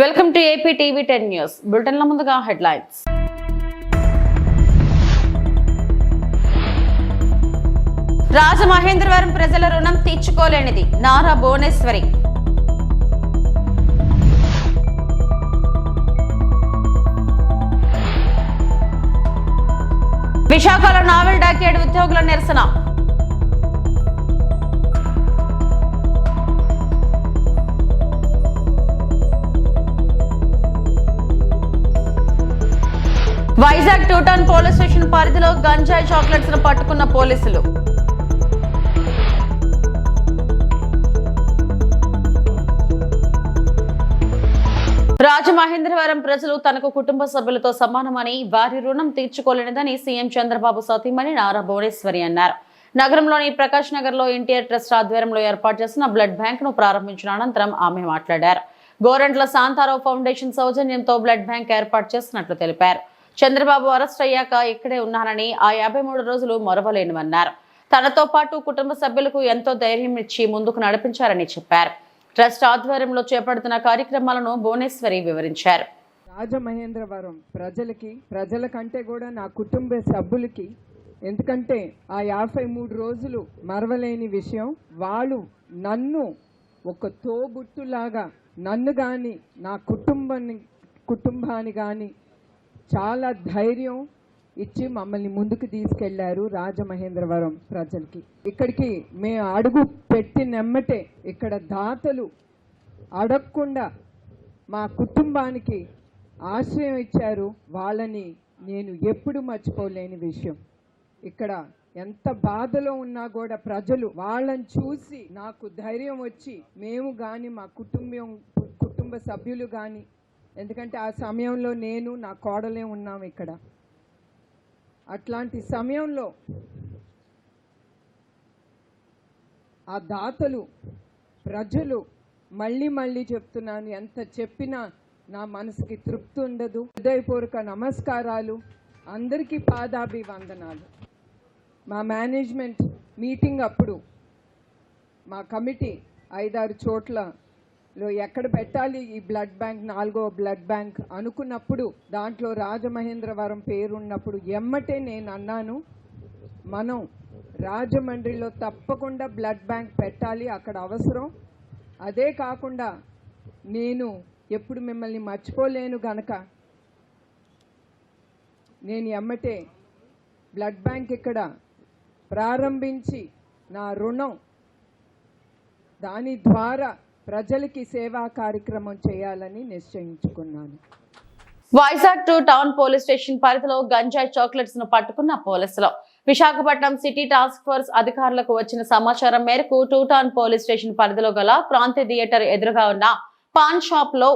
Welcome to AP TV ten news. బులెటిన్ల ముందుగా headlines. Rajamahendravaram ప్రజల రుణం తీర్చుకోలేనిది. నారా భువనేశ్వరి. విశాఖలో నావెల్ డాకేడ్ ఉద్యోగుల నిరసన. వైజాగ్ టూటౌన్ పోలీస్ స్టేషన్ పరిధిలో గంజాయి చాక్లెట్స్ను పట్టుకున్న పోలీసులు. రాజమహేంద్రవరం ప్రజలు తనకు కుటుంబ సభ్యులతో సమానమని వారి రుణం తీర్చుకోలేనిదని సీఎం చంద్రబాబు సతీమణి నారా భువనేశ్వరి అన్నారు. నగరంలోని ప్రకాష్ నగర్లో ఎన్టీఆర్ ట్రస్ట్ ఆధ్వర్యంలో ఏర్పాటు చేసిన బ్లడ్ బ్యాంక్ను ప్రారంభించిన అనంతరం ఆమె మాట్లాడారు. గోరంట్ల శాంతారావు ఫౌండేషన్ సౌజన్యంతో బ్లడ్ బ్యాంక్ ఏర్పాటు చేసినట్లు తెలిపారు. చంద్రబాబు అరెస్ట్ అయ్యాక ఇక్కడే ఉన్నానని ఆ యాభై మూడు రోజులు మరవలేనివన్నారు. తనతో పాటు కుటుంబ సభ్యులకు ఎంతో ధైర్యం ఇచ్చి ముందుకు నడిపించారని చెప్పారు. ట్రస్ట్ ఆధ్వర్యంలో చేపడుతున్న కార్యక్రమాలను భువనేశ్వరి వివరించారు. రాజమహేంద్రవరం ప్రజలకి ప్రజల కంటే కూడా నా కుటుంబ సభ్యులకి ఎందుకంటే ఆ యాభై మూడు రోజులు మరవలేని విషయం వాళ్ళు నన్ను ఒక తోబుట్టులాగా నన్ను కానీ నా కుటుంబాన్ని కుటుంబాన్ని కానీ చాలా ధైర్యం ఇచ్చి మమ్మల్ని ముందుకు తీసుకెళ్ళారు రాజమహేంద్రవరం ప్రజలకి. ఇక్కడికి మేము అడుగు పెట్టి నెమ్మటే ఇక్కడ దాతలు అడగకుండా మా కుటుంబానికి ఆశ్రయం ఇచ్చారు. వాళ్ళని నేను ఎప్పుడు మర్చిపోలేని విషయం. ఇక్కడ ఎంత బాధలో ఉన్నా కూడా ప్రజలు వాళ్ళని చూసి నాకు ధైర్యం వచ్చి మేము కానీ మా కుటుంబం కుటుంబ సభ్యులు కానీ ఎందుకంటే ఆ సమయంలో నేను నా కోడలే ఉన్నాం ఇక్కడ. అట్లాంటి సమయంలో ఆ దాతలు ప్రజలు మళ్ళీ మళ్ళీ చెప్తున్నాను ఎంత చెప్పినా నా మనసుకి తృప్తి ఉండదు. హృదయపూర్వక నమస్కారాలు అందరికీ పాదాభివందనాలు. మా మేనేజ్మెంట్ మీటింగ్ అప్పుడు మా కమిటీ ఐదారు చోట్ల లో ఎక్కడ పెట్టాలి ఈ బ్లడ్ బ్యాంక్ నాలుగో బ్లడ్ బ్యాంక్ అనుకున్నప్పుడు దాంట్లో రాజమహేంద్రవరం పేరు ఉన్నప్పుడు ఎమ్మటే నేను అన్నాను మనం రాజమండ్రిలో తప్పకుండా బ్లడ్ బ్యాంక్ పెట్టాలి అక్కడ అవసరం. అదే కాకుండా నేను ఎప్పుడు మిమ్మల్ని మర్చిపోలేను గనక నేను ఎమ్మటే బ్లడ్ బ్యాంక్ ఇక్కడ ప్రారంభించి నా రుణం దాని ద్వారా ప్రజలకి సేవా కార్యక్రమం చేయాలని నిశ్చయించుకున్నాను. Vizag two town police station పరిధిలో గంజాయి చాక్లెట్స్ను పట్టుకున్న పోలీసులు. విశాఖపట్నం సిటీ టాస్క్ ఫోర్స్ అధికారులకు వచ్చిన సమాచారం మేరకు టూ టౌన్ పోలీస్ స్టేషన్ పరిధిలో గల క్రాంతి థియేటర్ ఎదురుగా ఉన్న పాన్ షాప్లో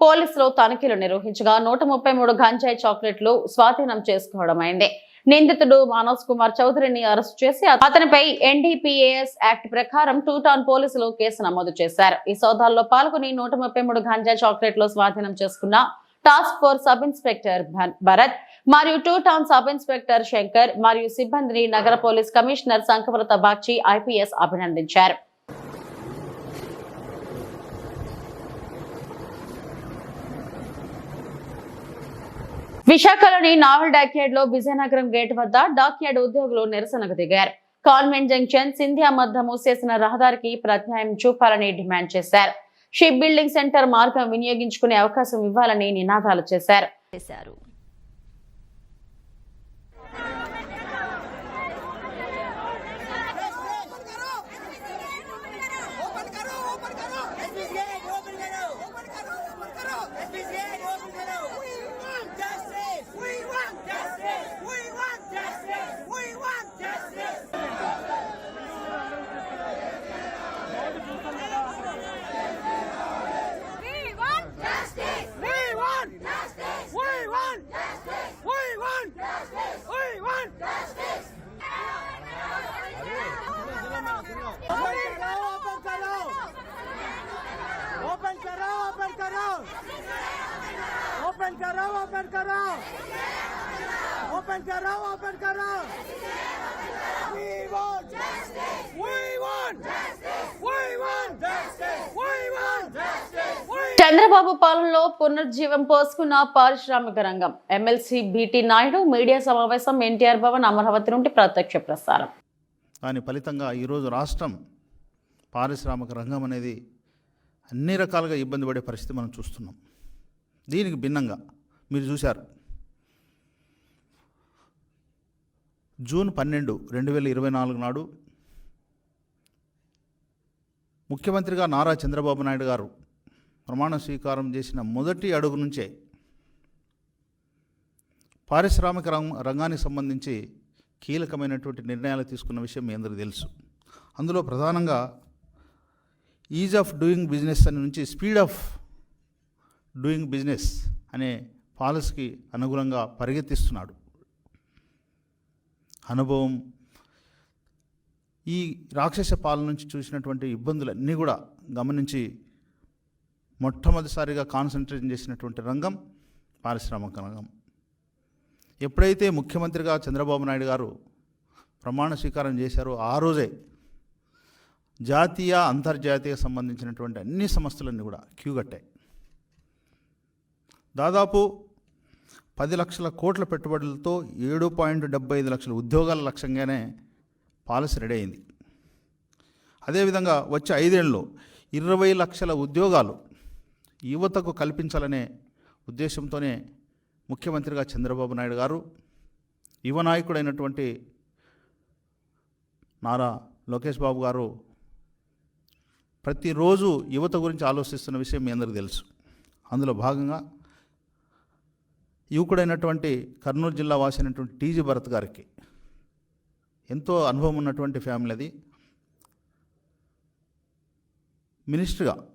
పోలీసులు తనిఖీలు నిర్వహించగా నూట ముప్పై మూడు గంజాయి చాక్లెట్లు స్వాధీనం చేసుకోవడమైంది నిందితుడు మనోజ్ కుమార్ చౌదరిని అరెస్ట్ చేసి అతనిపై ఎన్డీపీఏఎస్ యాక్ట్ ప్రకారం టూ టౌన్ పోలీసులు కేసు నమోదు చేశారు. ఈ సోదాల్లో పాల్గొని నూట ముప్పై మూడు చాక్లెట్లు స్వాధీనం చేసుకున్న task force sub inspector Bharat మరియు two town sub inspector Shankar మరియు సిబ్బందిని నగర police commissioner Shankhabrata Bagchi IPS అభినందించారు. విశాఖలోని నావల్ డాక్యార్డ్లో విజయనగరం గేట్ వద్ద డాక్యార్డ్ ఉద్యోగులు నిరసనకు దిగారు. కాన్వెంట్ జంక్షన్ సింధియా మధ్య మూసేసిన రహదారికి ప్రత్యాయం చూపాలని డిమాండ్ చేశారు. షిప్ బిల్డింగ్ సెంటర్ మార్గం వినియోగించుకునే అవకాశం ఇవ్వాలని నినాదాలు చేశారు. ఓపెన్ కరో ఓపెన్ కరో ఓపెన్ కరో ఓపెన్ కరో We justice. We justice. We justice. We justice. Chandrababu పాలనలో పునర్జీవం పోసుకున్న పారిశ్రామిక రంగం ఎమ్మెల్సీ బీటీ నాయుడు మీడియా సమావేశం ఎన్టీఆర్ భవన్ అమరావతి నుండి ప్రత్యక్ష ప్రసారం దాని ఫలితంగా ఈరోజు రాష్ట్రం పారిశ్రామిక రంగం అనేది అన్ని రకాలుగా ఇబ్బంది పడే పరిస్థితి మనం చూస్తున్నాం దీనికి భిన్నంగా మీరు చూశారు. జూన్ పన్నెండు రెండు వేల ఇరవై నాలుగు నాడు ముఖ్యమంత్రిగా నారా చంద్రబాబు నాయుడు గారు ప్రమాణ స్వీకారం చేసిన మొదటి అడుగు నుంచే పారిశ్రామిక రంగ రంగానికి సంబంధించి కీలకమైనటువంటి నిర్ణయాలు తీసుకున్న విషయం మీ అందరికీ తెలుసు. అందులో ప్రధానంగా ఈజ్ ఆఫ్ డూయింగ్ బిజినెస్ అని నుంచి స్పీడ్ ఆఫ్ డూయింగ్ బిజినెస్ అనే పాలసీకి అనుగుణంగా పరిగెత్తిస్తున్నాడు. అనుభవం ఈ రాక్షస పాలన నుంచి చూసినటువంటి ఇబ్బందులన్నీ కూడా గమనించి మొట్టమొదటిసారిగా కాన్సన్ట్రేషన్ చేసినటువంటి రంగం పారిశ్రామిక రంగం. ఎప్పుడైతే ముఖ్యమంత్రిగా చంద్రబాబు నాయుడు గారు ప్రమాణ స్వీకారం చేశారో ఆ రోజే జాతీయ అంతర్జాతీయ సంబంధించినటువంటి అన్ని సంస్థలన్నీ కూడా క్యూ కట్టాయి. దాదాపు పది లక్షల కోట్ల పెట్టుబడులతో ఏడు పాయింట్ డెబ్బై ఐదు లక్షల ఉద్యోగాల లక్ష్యంగానే పాలసీ రెడీ అయింది. అదేవిధంగా వచ్చే ఐదేళ్ళలో ఇరవై లక్షల ఉద్యోగాలు యువతకు కల్పించాలనే ఉద్దేశంతోనే ముఖ్యమంత్రిగా చంద్రబాబు నాయుడు గారు యువ నాయకుడైనటువంటి నారా లోకేష్ బాబు గారు ప్రతిరోజు యువత గురించి ఆలోచిస్తున్న విషయం మీ అందరికీ తెలుసు. అందులో భాగంగా యువకుడైనటువంటి కర్నూలు జిల్లా వాసి అయినటువంటి టీజీ భరత్ గారికి ఎంతో అనుభవం ఉన్నటువంటి ఫ్యామిలీ అది. మినిస్టర్గా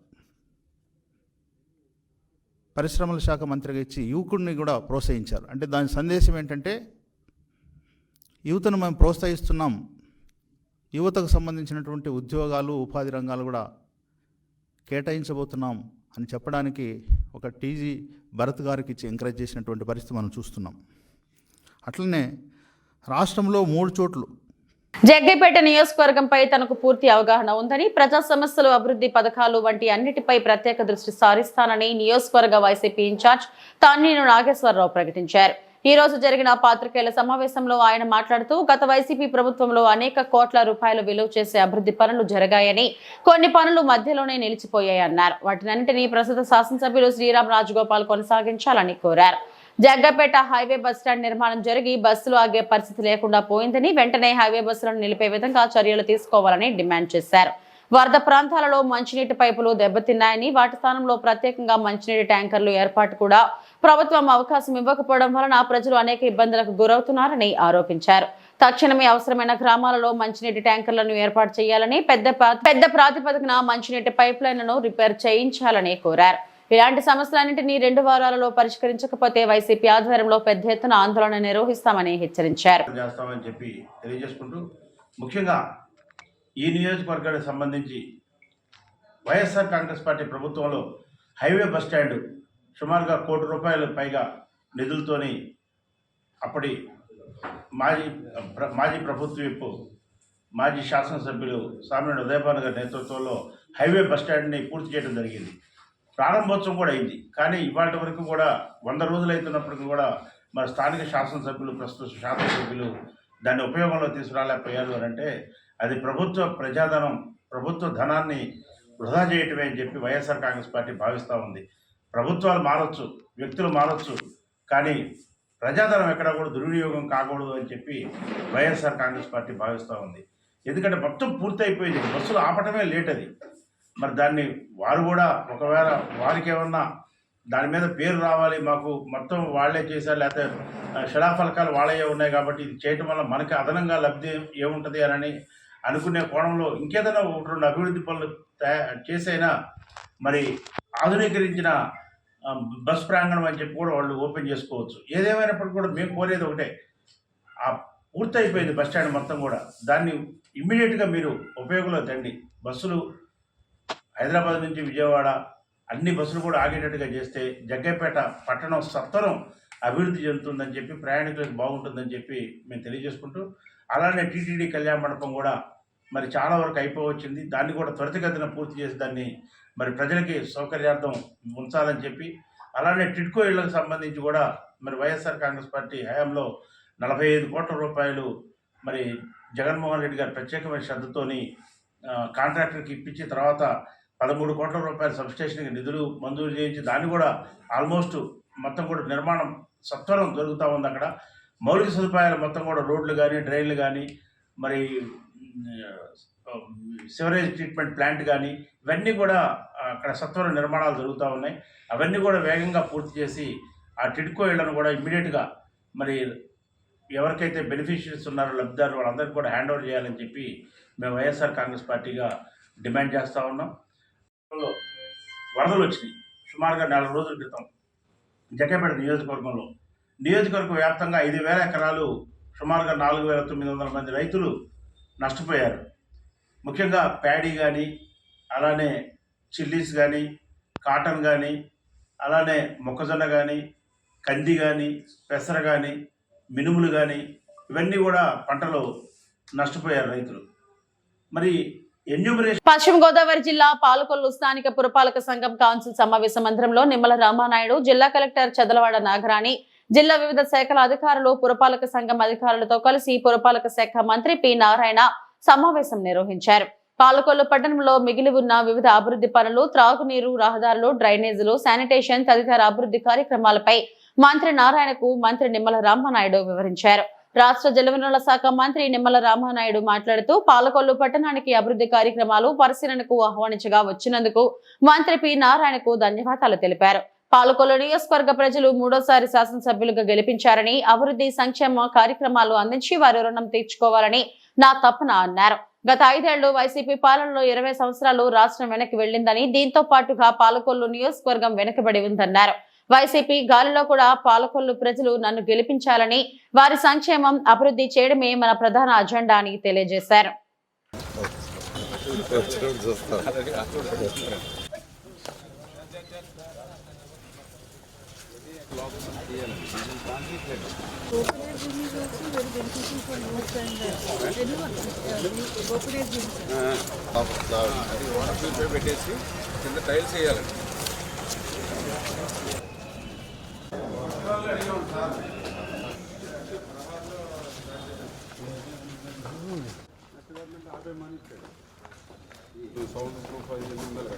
పరిశ్రమల శాఖ మంత్రిగా ఇచ్చి యువకుడిని కూడా ప్రోత్సహించారు. అంటే దాని సందేశం ఏంటంటే యువతను మేము ప్రోత్సహిస్తున్నాం. యువతకు సంబంధించినటువంటి ఉద్యోగాలు ఉపాధి రంగాలు కూడా కేటాయించబోతున్నాం. అని చెప్పడానికి ఒక టీజీ భరత్ గారికి ఇచ్చి ఎంకరేజ్ చేసినటువంటి పరిస్థితి మనం చూస్తున్నాం. అట్లనే రాష్ట్రంలో మూడు చోట్లు జగ్గైపేట నియోజకవర్గంపై తనకు పూర్తి అవగాహన ఉందని ప్రజా సమస్యలు అభివృద్ధి పథకాలు వంటి అన్నిటిపై ప్రత్యేక దృష్టి సారిస్తానని నియోజకవర్గ వైసీపీ ఇన్ఛార్జ్ తాన్నీను నాగేశ్వరరావు ప్రకటించారు. ఈ రోజు జరిగిన పాత్రికేయుల సమావేశంలో ఆయన మాట్లాడుతూ గత వైసీపీ ప్రభుత్వంలో అనేక కోట్ల రూపాయలు విలువ చేసే అభివృద్ధి పనులు జరిగాయని కొన్ని పనులు మధ్యలోనే నిలిచిపోయాయన్నారు వాటినన్నింటినీ ప్రస్తుత శాసనసభ్యులు శ్రీరామ్ రాజగోపాల్ కొనసాగించాలని కోరారు. జగ్గపేట హైవే బస్ స్టాండ్ నిర్మాణం జరిగి బస్సులు ఆగే పరిస్థితి లేకుండా పోయిందని వెంటనే హైవే బస్సులను నిలిపే విధంగా చర్యలు తీసుకోవాలని డిమాండ్ చేశారు. వరద ప్రాంతాలలో మంచినీటి పైపులు దెబ్బతిన్నాయని వాటి స్థానంలో ప్రత్యేకంగా మంచినీటి ట్యాంకర్లు ఏర్పాటు కూడా ప్రభుత్వం అవకాశం ఇవ్వకపోవడం వలన ప్రజలు అనేక ఇబ్బందులకు గురవుతున్నారని ఆరోపించారు. తక్షణమే అవసరమైన గ్రామాలలో మంచినీటి ట్యాంకర్లను ఏర్పాటు చేయాలని పెద్ద పెద్ద ప్రాతిపదికన మంచినీటి పైప్ లైన్లను రిపేర్ చేయించాలని కోరారు. ఇలాంటి సమస్యలన్నింటినీ రెండు వారాలలో పరిష్కరించకపోతే వైసీపీ ఆధ్వర్యంలో పెద్ద ఎత్తున ఆందోళన నిర్వహిస్తామని హెచ్చరించారు. చేస్తామని చెప్పి తెలియజేసుకుంటూ ముఖ్యంగా ఈ నియోజకవర్గానికి సంబంధించి వైఎస్ఆర్ కాంగ్రెస్ పార్టీ ప్రభుత్వంలో హైవే బస్ స్టాండ్ సుమారుగా కోటి రూపాయల పైగా నిధులతోని అప్పటి మాజీ మాజీ ప్రభుత్వ విప్పు మాజీ శాసనసభ్యులు సామినేని ఉదయభాను గారి నేతృత్వంలో హైవే బస్ స్టాండ్ని పూర్తి చేయడం జరిగింది. ప్రారంభోత్సవం కూడా అయింది. కానీ ఇవాటి వరకు కూడా వంద రోజులు అవుతున్నప్పటికీ కూడా మరి స్థానిక శాసనసభ్యులు ప్రస్తుత శాసనసభ్యులు దాన్ని ఉపయోగంలో తీసుకురాలేకపోయారు అని అంటే అది ప్రభుత్వ ప్రజాధనం ప్రభుత్వ ధనాన్ని వృధా చేయటమే అని చెప్పి వైఎస్ఆర్ కాంగ్రెస్ పార్టీ భావిస్తూ ఉంది. ప్రభుత్వాలు మారచ్చు వ్యక్తులు మారచ్చు కానీ ప్రజాధనం ఎక్కడ కూడా దుర్వినియోగం కాకూడదు అని చెప్పి వైఎస్ఆర్ కాంగ్రెస్ పార్టీ భావిస్తూ ఉంది. ఎందుకంటే మొత్తం పూర్తయిపోయింది. బస్సులు ఆపటమే లేట్ అది. మరి దాన్ని వారు కూడా ఒకవేళ వారికి ఏమన్నా దాని మీద పేరు రావాలి మాకు మొత్తం వాళ్ళే చేశారు లేకపోతే శిలాఫలకాలు వాళ్ళే ఉన్నాయి కాబట్టి ఇది చేయటం వల్ల మనకి అదనంగా లబ్ధి ఏముంటుంది అని అనుకునే కోణంలో ఇంకేదైనా ఒక రెండు అభివృద్ధి పనులు తయారు చేసైనా మరి ఆధునీకరించిన బస్ ప్రాంగణం అని చెప్పి కూడా వాళ్ళు ఓపెన్ చేసుకోవచ్చు. ఏదేమైనప్పటికీ కూడా మేము కోరేది ఒకటే. ఆ పూర్తయిపోయింది బస్ స్టాండ్ మొత్తం కూడా. దాన్ని ఇమ్మీడియట్గా మీరు ఉపయోగంలో తండి బస్సులు హైదరాబాద్ నుంచి విజయవాడ అన్ని బస్సులు కూడా ఆగేటట్టుగా చేస్తే జగ్గైపేట పట్టణం సత్వరం అభివృద్ధి చెందుతుందని చెప్పి ప్రయాణికులకు బాగుంటుందని చెప్పి మేము తెలియజేసుకుంటూ అలానే టీటీడీ కళ్యాణ మండపం కూడా మరి చాలా వరకు అయిపోవచ్చింది. దాన్ని కూడా త్వరితగతిన పూర్తి చేసి దాన్ని మరి ప్రజలకి సౌకర్యార్థం ఉంచాలని చెప్పి అలానే టిడ్కో ఇళ్ళకు సంబంధించి కూడా మరి వైఎస్ఆర్ కాంగ్రెస్ పార్టీ హయాంలో నలభై ఐదు కోట్ల రూపాయలు మరి జగన్మోహన్ రెడ్డి గారు ప్రత్యేకమైన శ్రద్ధతోని కాంట్రాక్టర్కి ఇప్పించి తర్వాత పదమూడు కోట్ల రూపాయల సబ్స్టేషన్కి నిధులు మంజూరు చేయించి దాన్ని కూడా ఆల్మోస్ట్ మొత్తం కూడా నిర్మాణం సత్వరం జరుగుతూ ఉంది అక్కడ. మౌలిక సదుపాయాలు మొత్తం కూడా రోడ్లు కానీ డ్రైన్లు కానీ మరి సివరేజ్ ట్రీట్మెంట్ ప్లాంట్ కానీ ఇవన్నీ కూడా అక్కడ సత్వర నిర్మాణాలు జరుగుతూ ఉన్నాయి. అవన్నీ కూడా వేగంగా పూర్తి చేసి ఆ టిడ్కో ఇళ్ళను కూడా ఇమ్మీడియట్గా మరి ఎవరికైతే బెనిఫిషియరీస్ ఉన్నారో లబ్ధిదారులు వాళ్ళందరికీ కూడా హ్యాండ్ ఓవర్ చేయాలని చెప్పి మేము వైఎస్ఆర్ కాంగ్రెస్ పార్టీగా డిమాండ్ చేస్తూ ఉన్నాం. లో వరదలు వచ్చినాయి. సుమారుగా నెల రోజుల క్రితం జకేపేట నియోజకవర్గంలో. నియోజకవర్గ వ్యాప్తంగా ఐదు వేల ఎకరాలు సుమారుగా నాలుగు వేల తొమ్మిది వందల మంది రైతులు నష్టపోయారు. ముఖ్యంగా ప్యాడీ కానీ అలానే చిల్లీస్ కానీ కాటన్ కానీ అలానే మొక్కజొన్న కానీ కంది కానీ పెసర కానీ మినుములు కానీ ఇవన్నీ కూడా పంటలు నష్టపోయారు రైతులు. మరి పశ్చిమ గోదావరి జిల్లా పాలకొల్లు స్థానిక పురపాలక సంఘం కౌన్సిల్ సమావేశ మందిరంలో నిమ్మల రామానాయుడు జిల్లా కలెక్టర్ చదలవాడ నాగరాణి జిల్లా వివిధ శాఖల అధికారులు పురపాలక సంఘం అధికారులతో కలిసి పురపాలక శాఖ మంత్రి పి నారాయణ సమావేశం నిర్వహించారు. పాలకొల్లు పట్టణంలో మిగిలి ఉన్న వివిధ అభివృద్ధి పనులు త్రాగునీరు రహదారులు డ్రైనేజీలు శానిటేషన్ తదితర అభివృద్ధి కార్యక్రమాలపై మంత్రి నారాయణకు మంత్రి నిమ్మల రామానాయుడు వివరించారు. రాష్ట్ర జలవనరుల శాఖ మంత్రి నిమ్మల రామానాయుడు మాట్లాడుతూ పాలకొల్లు పట్టణానికి అభివృద్ధి కార్యక్రమాలు పరిశీలనకు ఆహ్వానించగా వచ్చినందుకు మంత్రి పి నారాయణకు ధన్యవాదాలు తెలిపారు. పాలకొల్లు నియోజకవర్గ ప్రజలు మూడోసారి శాసనసభ్యులుగా గెలిపించారని అభివృద్ధి సంక్షేమ కార్యక్రమాలు అందించి వారి రుణం తీర్చుకోవాలని నా తప్పున అన్నారు. గత ఐదేళ్ళు వైసీపీ పాలనలో ఇరవై సంవత్సరాలు రాష్ట్రం వెనక్కి వెళ్ళిందని దీంతో పాటుగా పాలకొల్లు నియోజకవర్గం వెనకబడి ఉందన్నారు. వైసీపీ గాలిలో కూడా పాలకొల్లు ప్రజలు నన్ను గెలిపించాలని వారి సంక్షేమం అభివృద్ధి చేయడమే మన ప్రధాన అజెండా అని తెలియజేశారు. పెట్టేసి కింద టైల్స్ వేయాలండి సౌండ్ ప్రూఫ్ ఐదు ఉండాలి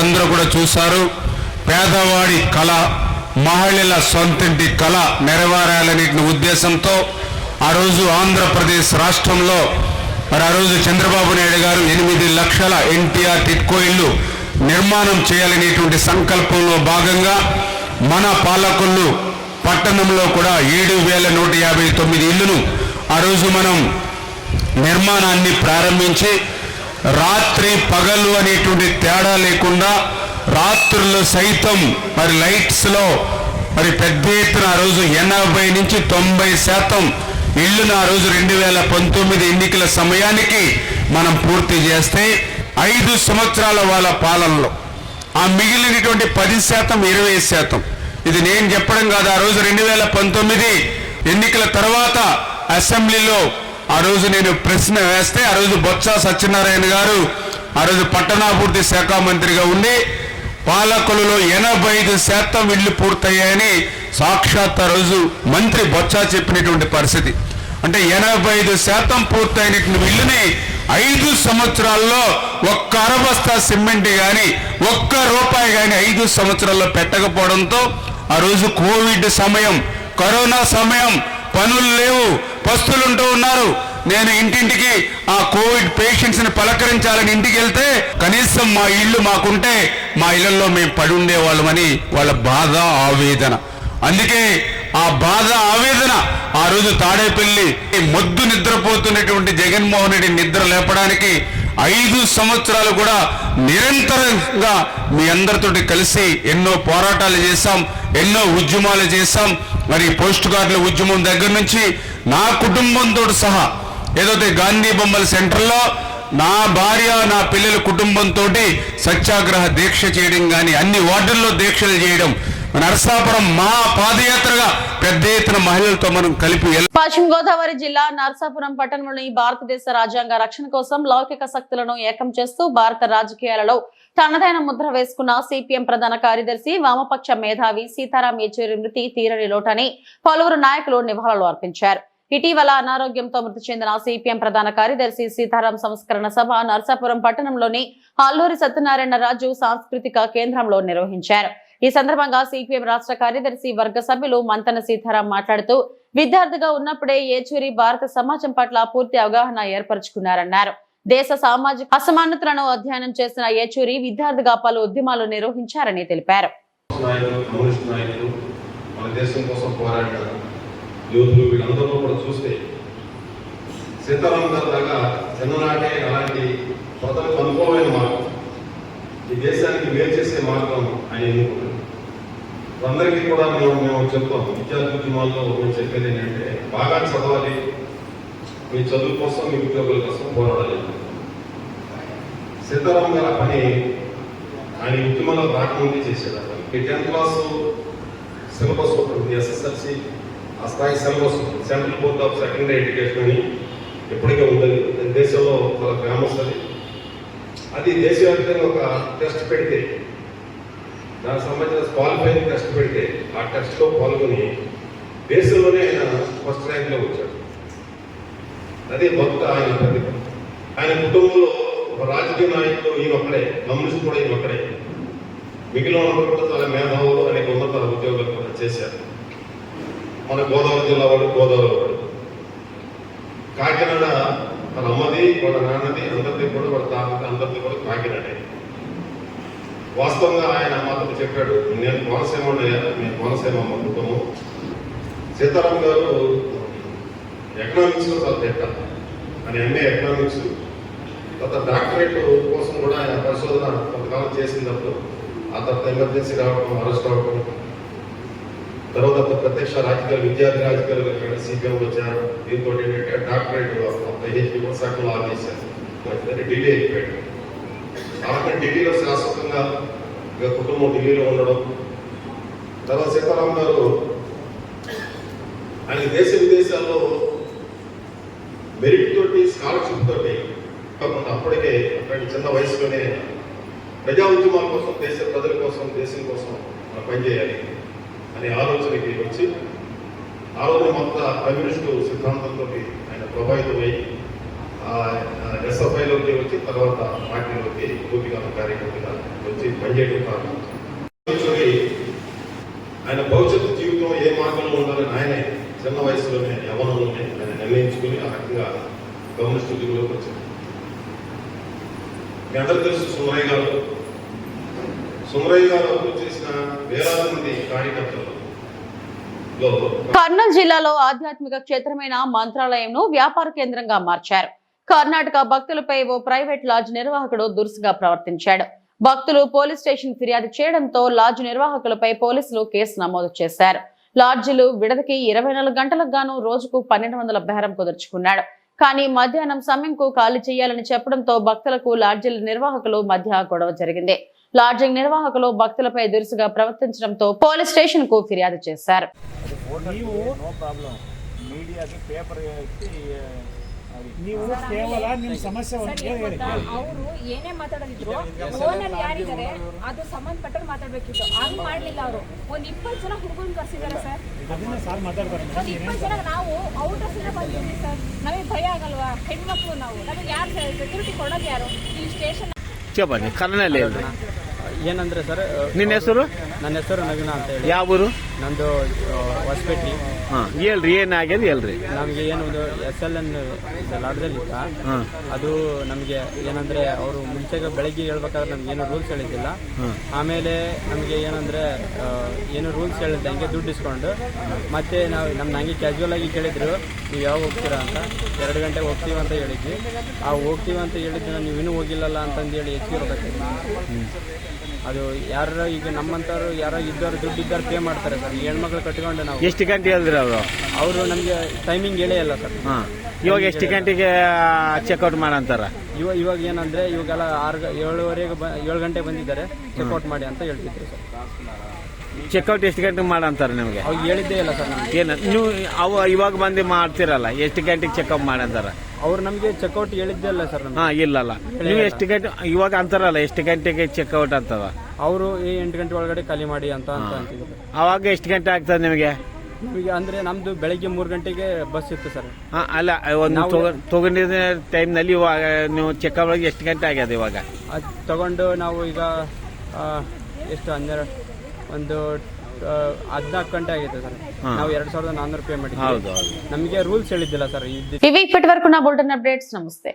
అందరూ కూడా చూశారు. పేదవాడి కళ మహిళల సొంతింటి కళ నెరవేరాలనే ఉద్దేశంతో ఆ రోజు ఆంధ్రప్రదేశ్ రాష్ట్రంలో మరి ఆ రోజు చంద్రబాబు నాయుడు గారు ఎనిమిది లక్షల ఎన్టీఆర్ టిట్కో ఇల్లు నిర్మాణం చేయాలనేటువంటి సంకల్పంలో భాగంగా మన పాలకులు పట్టణంలో కూడా ఏడు వేల నూట యాభై తొమ్మిది ఇల్లును ఆ రోజు మనం నిర్మాణాన్ని ప్రారంభించి రాత్రి పగలు అనేటువంటి తేడా లేకుండా రాత్రుల్లో సైతం మరి లైట్స్లో మరి పెద్ద ఎత్తున ఆ రోజు ఎనభై నుంచి తొంభై శాతం ఇళ్ళను ఆ రోజు రెండు వేల పంతొమ్మిది ఎన్నికల సమయానికి మనం పూర్తి చేస్తే ఐదు సంవత్సరాల వాళ్ళ పాలనలో. ఆ మిగిలినటువంటి పది శాతం ఇరవై శాతం. ఇది నేను చెప్పడం కాదు ఆ రోజు రెండు వేల పంతొమ్మిది ఎన్నికల తర్వాత అసెంబ్లీలో ఆ రోజు నేను ప్రశ్న వేస్తే ఆ రోజు బొత్స సత్యనారాయణ గారు ఆ రోజు పట్టణాభివృద్ధి శాఖ మంత్రిగా ఉండి పాలకులలో ఎనభై ఐదు శాతం ఇళ్ళు పూర్తయ్యాయని సాక్షాత్ రోజు మంత్రి బొత్స చెప్పినటువంటి పరిస్థితి. అంటే ఎనభై ఐదు శాతం పూర్తయినటువంటి ఇల్లుని ఐదు సంవత్సరాల్లో ఒక్క అరబస్తా సిమెంట్ కానీ ఒక్క రూపాయి కానీ ఐదు సంవత్సరాల్లో పెట్టకపోవడంతో ఆ రోజు కోవిడ్ సమయం కరోనా సమయం పనులు లేవు. పస్తులుంటూ ఉన్నారు. నేను ఇంటింటికి ఆ కోవిడ్ పేషెంట్స్ని పలకరించాలని ఇంటికి వెళ్తే కనీసం మా ఇల్లు మాకుంటే మా ఇళ్ళలో మేము పడి ఉండేవాళ్ళమని వాళ్ళ బాధ ఆవేదన. అందుకే ఆ బాధ ఆవేదన ఆ రోజు తాడేపల్లి మొద్దు నిద్రపోతున్నటువంటి జగన్మోహన్ రెడ్డి నిద్ర లేపడానికి ఐదు సంవత్సరాలు కూడా నిరంతరంగా మీ అందరితోటి కలిసి ఎన్నో పోరాటాలు చేశాం ఎన్నో ఉద్యమాలు చేశాం. మరి పోస్ట్ గార్డుల ఉద్యమం దగ్గర నుంచి నా కుటుంబంతో సహా ఏదైతే గాంధీ బొమ్మల సెంటర్లో నా భార్య నా పిల్లల కుటుంబంతో సత్యాగ్రహ దీక్ష చేయడం కానీ అన్ని వార్డుల్లో దీక్షలు చేయడం నరసాపురం మా పాదయాత్రగా పెద్ద ఎత్తున మహిళలతో మనం కలిపి పశ్చిమ గోదావరి జిల్లా నర్సాపురం పట్టణంలోని భారతదేశ రాజ్యాంగ రక్షణ కోసం లౌకిక శక్తులను ఏకం చేస్తూ భారత రాజకీయాలలో తనదైన ముద్ర వేసుకున్న సిపిఎం ప్రధాన కార్యదర్శి వామపక్ష మేధావి సీతారాం యేచూరి మృతి తీరని లోటని పలువురు నాయకులు నివాళులు అర్పించారు. ఇటీవల అనారోగ్యంతో మృతి చెందిన సిపిఎం ప్రధాన కార్యదర్శి సీతారాం సంస్కరణ సభ నర్సాపురం పట్టణంలోని అల్లూరి సత్యనారాయణ రాజు సాంస్కృతిక కేంద్రంలో నిర్వహించారు. ఈ సందర్భంగా సిపిఎం రాష్ట్ర కార్యదర్శి వర్గ సభ్యులు మంతన సీతారాం మాట్లాడుతూ విద్యార్థిగా ఉన్నప్పుడే ఏచూరి భారత సమాజం పట్ల పూర్తి అవగాహన ఏర్పరచుకున్నారన్నారు. దేశ సామాజిక అసమానతలను అధ్యయనం చేసిన ఏచూరి విద్యార్థిగా పలు ఉద్యమాలు నిర్వహించారని తెలిపారు. మన దేశం కోసం యోధులు వీళ్ళందరూ కూడా చూస్తే సీతారాం గారు లాగా చిన్ననాటే అలాంటి ప్రజలకు అనుభవమైన మార్గం. ఈ దేశానికి మేలు చేసే మార్గం ఆయన ఎన్నుకున్నారు అందరికీ కూడా మేము మేము చెప్తాం. విద్యార్థి ఉద్యమాల్లో మేము చెప్పేది ఏంటంటే బాగా చదవాలి. మీ చదువు కోసం మీ ఉద్యోగుల కోసం పోరాడాలి. సీతారాం గారు ఆ పని ఆయన ఉద్యమంలో రాకముందే చేసేదాన్ని ఈ టెన్త్ క్లాస్ సిలబస్ ఉంటుంది ఎస్ఎస్ఎల్సి. ఆ స్థాయి syllabus central board of secondary education అని ఇప్పటికే ఉందని దేశంలో చాలా ఫేమస్ అది. అది దేశవ్యాప్తంగా ఒక టెస్ట్ పెడితే దానికి సంబంధించిన క్వాలిఫైయింగ్ టెస్ట్ పెడితే ఆ టెస్ట్లో పాల్గొని దేశంలోనే ఆయన ఫస్ట్ ర్యాంక్లో వచ్చాడు. అదే భక్త ఆయన ప్రతిభ. ఆయన కుటుంబంలో ఒక రాజకీయ నాయకుడు ఈయన ఒక్కడే కమ్యూనిస్ట్ కూడా ఈయన ఒక్కడే. మిగిలిన వాళ్ళు కూడా చాలా మేధావులు అనేక ఉన్నత ఉద్యోగాలు కూడా చేశారు. మన గోదావరి జిల్లా వాడు గోదావరి వాడు కాకినాడ వాళ్ళ అమ్మది వాళ్ళ నాన్నది అందరిది కూడా వాళ్ళ తాతది అందరిది కూడా కాకినాడే. వాస్తవంగా ఆయన మాతో చెప్పాడు నేను కోనసీమ నేను కోనసీమ మా కుటుంబం సీతారాం గారు ఎకనామిక్స్లో చాలా తిట్ట ఆయన ఎంఏ ఎకనామిక్స్ తర్వాత డాక్టరేట్ కోసం కూడా ఆయన పరిశోధన కొంతకాలం చేసినప్పుడు ఆ తర్వాత ఎమర్జెన్సీ రావడం అరెస్ట్ అవ్వడం తర్వాత ప్రత్యక్ష రాజకీయాలు విద్యార్థి రాజకీయాలు సీపీఎం వచ్చారు దీంతో ఏంటంటే డాక్టరేట్ పిహెచ్డి కూడా సగంలో ఆదేశారు మరి ఢిల్లీ అయిపోయాడు. అక్కడ ఢిల్లీలో శాశ్వతంగా ఇక కుటుంబం ఢిల్లీలో ఉండడం. తర్వాత సీతారాం గారు ఆయన దేశ విదేశాల్లో మెరిట్ తోటి స్కాలర్షిప్ తోటి కాకుండా అప్పటికే అప్పటి చిన్న వయసులోనే ప్రజా ఉద్యమాల కోసం దేశ ప్రజల కోసం దేశం కోసం పనిచేయాలి. అనే ఆలోచనకి వచ్చి ఆ రోజు మొత్తం కమ్యూనిస్టు సిద్ధాంతంతో ఆయన ప్రభావితమై ఎస్ఎఫ్ఐలోకి వచ్చి తర్వాత పార్టీలోకి పూర్తిగా కార్యకర్తగా వచ్చి పనిచేయడం కారణం. ఆయన భవిష్యత్తు జీవితం ఏ మార్గంలో ఉండాలని ఆయనే చిన్న వయసులోనే యవనంలోనే ఆయన నిర్ణయించుకుని ఆ రకంగా కమ్యూనిస్టు ఉద్యోగంలోకి వచ్చారు. మీ అందరూ తెలుసు సుమరయ్య గారు సుమరయ్య గారు అభివృద్ధి చేసిన వేలాది మంది కార్యకర్తలు కర్నూలు జిల్లాలో ఆధ్యాత్మిక క్షేత్రమైన మంత్రాలయంను వ్యాపార కేంద్రంగా మార్చారు. కర్ణాటక భక్తులపై ఓ ప్రైవేట్ లాడ్జ్ నిర్వాహకుడు దురుసుగా ప్రవర్తించాడు. భక్తులు పోలీస్ స్టేషన్ ఫిర్యాదు చేయడంతో లాడ్జ్ నిర్వాహకులపై పోలీసులు కేసు నమోదు చేశారు. లాడ్జీలు విడదకి ఇరవై నాలుగు గంటలకు గాను రోజుకు పన్నెండు వందల బేరం కుదుర్చుకున్నాడు. కానీ మధ్యాహ్నం సమయంకు ఖాళీ చేయాలని చెప్పడంతో భక్తులకు లాడ్జిల నిర్వాహకులు మధ్య గొడవ జరిగింది. లాడ్జింగ్ నిర్వాహకులు భక్తులపై దురుసుగా ప్రవర్తించడంతో పోలీస్ స్టేషన్ కు ఫిర్యాదు చేశారు ನೀವು ಕೇವಲ ನಿಮ್ಮ ಸಮಸ್ಯೆ ಒಂದು ಹೇಳಿ ಅವರು ಏನೇ ಮಾತಾಡೋದಿದ್ರು ಓನಲ್ಲಿ ಯಾರಿದ್ದಾರೆ ಅದು ಸಂಬಂಧಪಟ್ಟವ್ರು ಮಾತಾಡ್ಬೇಕಿತ್ತು ಹಂಗ್ ಮಾಡ್ಲಿಲ್ಲ ಅವರು ಒಂದ್ ಇಪ್ಪತ್ತು ಜನ ಹುಡುಗನ್ ಕರ್ಸಿದಾರೆ ಸರ್ ಅದನ್ನ ಸಾರ್ ಮಾತಾಡ್ಬಾರ್ದು ಒಂದ್ ಇಪ್ಪತ್ತು ಜನ ನಾವು ಔಟರ್ಸ್ ಇಂದ ಬಂದಿದ್ದೀವಿ ಸರ್ ನಮಗೆ ಭಯ ಆಗಲ್ವಾ ಹೆಣ್ಮಕ್ಳು ನಾವು ನಮಗೆ ಯಾರು ಸೆಕ್ಯೂರಿಟಿ ಕೊಡೋದು ಯಾರು ಇಲ್ಲಿ ಸ್ಟೇಷನ್ చెప్పండి. కర్నూలు ಏನಂದ್ರೆ ಸರ್ ನಿನ್ನ ಹೆಸರು? ನನ್ನ ಹೆಸರು ನವೀನ ಅಂತ ಹೇಳಿ. ಯಾವ ಊರು? ನಂದು ಹೊಸಪೇಟೆ. ಹಾಂ ಹೇಳ್ರಿ ಏನಾಗ್ಯದ ಹೇಳ್ರಿ. ನಮಗೆ ಏನು ಒಂದು ಎಸ್ ಎಲ್ ಎನ್ ಲಾಡ್ಜಲ್ಲಿ ಅದು ನಮಗೆ ಏನಂದ್ರೆ ಅವರು ಮುಂಚೆಗೆ ಬೆಳಗ್ಗೆ ಹೇಳ್ಬೇಕಾದ್ರೆ ನಮ್ಗೆ ಏನು ರೂಲ್ಸ್ ಹೇಳಿದ್ದಿಲ್ಲ. ಆಮೇಲೆ ನಮಗೆ ಏನಂದ್ರೆ ಏನು ರೂಲ್ಸ್ ಹೇಳಿದ್ದಂಗೆ ದುಡ್ಡು ಇಸ್ಕೊಂಡು ಮತ್ತೆ ನಾವು ನಮ್ಮ ನಂಗೆ ಕ್ಯಾಶುವಲ್ ಆಗಿ ಕೇಳಿದ್ರು ನೀವು ಯಾವಾಗ ಹೋಗ್ತೀರಾ ಅಂತ? ಎರಡು ಗಂಟೆಗೆ ಹೋಗ್ತೀವಿ ಅಂತ ಹೇಳಿದ್ವಿ. ಆ ಹೋಗ್ತೀವಿ ಅಂತ ಹೇಳಿದ್ರೆ ನೀವು ಇನ್ನೂ ಹೋಗಿಲ್ಲಲ್ಲ ಅಂತಂದೇಳಿ ಹೆಚ್ಚಿಗೆ ಹೋಗ್ಬೇಕು ಅದು ಯಾರು ಈಗ ನಮ್ಮಂತವ್ರು ಯಾರೋ ಇದ್ದವ್ರು ದುಡ್ಡು ಇದ್ದವ್ರು ಪೇ ಮಾಡ್ತಾರೆ ಸರ್. ಈ ಹೆಣ್ಮಕ್ಳು ಕಟ್ಕೊಂಡು ನಾವು. ಎಷ್ಟು ಗಂಟೆ ಹೇಳಿದ್ರಿ ಅವರು? ಅವರು ನಮಗೆ ಟೈಮಿಂಗ್ ಹೇಳೇ ಇಲ್ಲ ಸರ್. ಹಾಂ. ಇವಾಗ ಎಷ್ಟು ಗಂಟೆಗೆ ಚೆಕ್ಔಟ್ ಮಾಡಂತಾರ? ಇವಾಗ ಇವಾಗ ಏನಂದ್ರೆ ಇವಾಗೆಲ್ಲ ಆರು ಏಳುವರೆಗೆ ಬ ಏಳು ಗಂಟೆ ಬಂದಿದ್ದಾರೆ. ಚೆಕ್ಔಟ್ ಮಾಡಿ ಅಂತ ಹೇಳ್ತಿದ್ರು ಸರ್. ಚೆಕ್ಔಟ್ ಎಷ್ಟು ಗಂಟೆಗೆ ಮಾಡಂತಾರೆ ನಿಮಗೆ? ಅವಾಗ ಹೇಳಿದ್ದೇ ಇಲ್ಲ ಸರ್ ನಮ್ಗೆ. ಏನು ನೀವು ಅವ ಇವಾಗ ಬಂದು ಮಾಡ್ತಿರಲ್ಲ ಎಷ್ಟು ಗಂಟೆಗೆ ಚೆಕಪ್ ಮಾಡಂತಾರ? ಅವ್ರು ನಮಗೆ ಚೆಕ್ಔಟ್ ಹೇಳಿದ್ದಲ್ಲ ಸರ್ ನಮ್ಗೆ. ಹಾ ಇಲ್ಲಲ್ಲ ನೀವು ಎಷ್ಟು ಗಂಟೆ ಇವಾಗ ಅಂತಾರಲ್ಲ ಎಷ್ಟು ಗಂಟೆಗೆ ಚೆಕ್ಔಟ್ ಅಂತವ? ಅವರು ಈ ಎಂಟು ಗಂಟೆ ಒಳಗಡೆ ಖಾಲಿ ಮಾಡಿ ಅಂತ ಅಂತ ಅಂತಿದ್ರು ಅವಾಗ ಎಷ್ಟು ಗಂಟೆ ಆಗ್ತದೆ ನಿಮಗೆ? ನಿಮಗೆ ಅಂದ್ರೆ ನಮ್ದು ಬೆಳಿಗ್ಗೆ ಮೂರು ಗಂಟೆಗೆ ಬಸ್ ಇತ್ತು ಸರ್ ಹಾ ಅಲ್ಲ ಒಂದು ತಗೊಂಡ್- ತಗೊಂಡಿದ್ದ ಟೈಮ್ನಲ್ಲಿ ಇವಾಗ ನೀವು ಚೆಕ್ಔಟ್ ಒಳಗೆ ಎಷ್ಟು ಗಂಟೆ ಆಗ್ಯದ ಇವಾಗ? ಅದು ತಗೊಂಡು ನಾವು ಈಗ ಆ, ಎಷ್ಟು ಹನ್ನೆರಡು ಒಂದು ಹದಿನಾಲ್ಕು ಗಂಟೆ ಆಗಿದೆ ಸರ್. ನಾವು ಎರಡ್ ಸಾವಿರದ ನಾನ್ನೂರು ಪೇ ಮಾಡಿದ್ವಿ. ನಮಗೆ ರೂಲ್ಸ್ ಹೇಳಿದ್ದಿಲ್ಲ ಸರ್ ವಿವೇಕ್ ಪಟ್ವರ್ಕುನ ಗೋಲ್ಡನ್ ಅಪ್ಡೇಟ್ಸ್ ನಮಸ್ತೆ.